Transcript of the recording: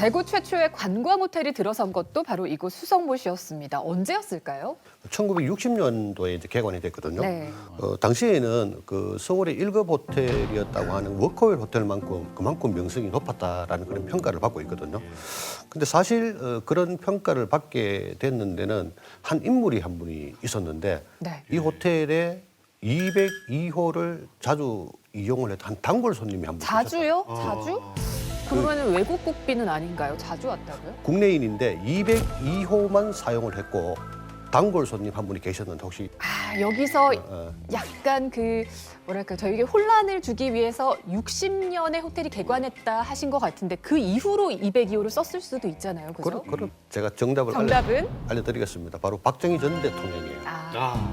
대구 최초의 관광 호텔이 들어선 것도 바로 이곳 수성못이었습니다. 언제였을까요? 1960년도에 이제 개관이 됐거든요. 네. 어, 당시에는 그 서울의 1급 호텔이었다고 하는 워커웰 호텔만큼 그만큼 명성이 높았다라는 그런 평가를 받고 있거든요. 근데 사실 어, 그런 평가를 받게 됐는 데는 한 인물이 한 분이 있었는데 네. 이 호텔에 202호를 자주 이용을 했던 한 단골 손님이 한 분. 자주요? 어. 자주? 그러면 외국 국비는 아닌가요? 자주 왔다고요? 국내인인데 202호만 사용을 했고 단골 손님 한 분이 계셨는데 혹시 아, 여기서 어, 약간 그 뭐랄까 저에게 혼란을 주기 위해서 60년에 호텔이 개관했다 하신 것 같은데 그 이후로 202호를 썼을 수도 있잖아요. 그죠? 그런, 그런 제가 정답을 알려, 정답은 알려 드리겠습니다. 바로 박정희 전 대통령이에요. 아, 아,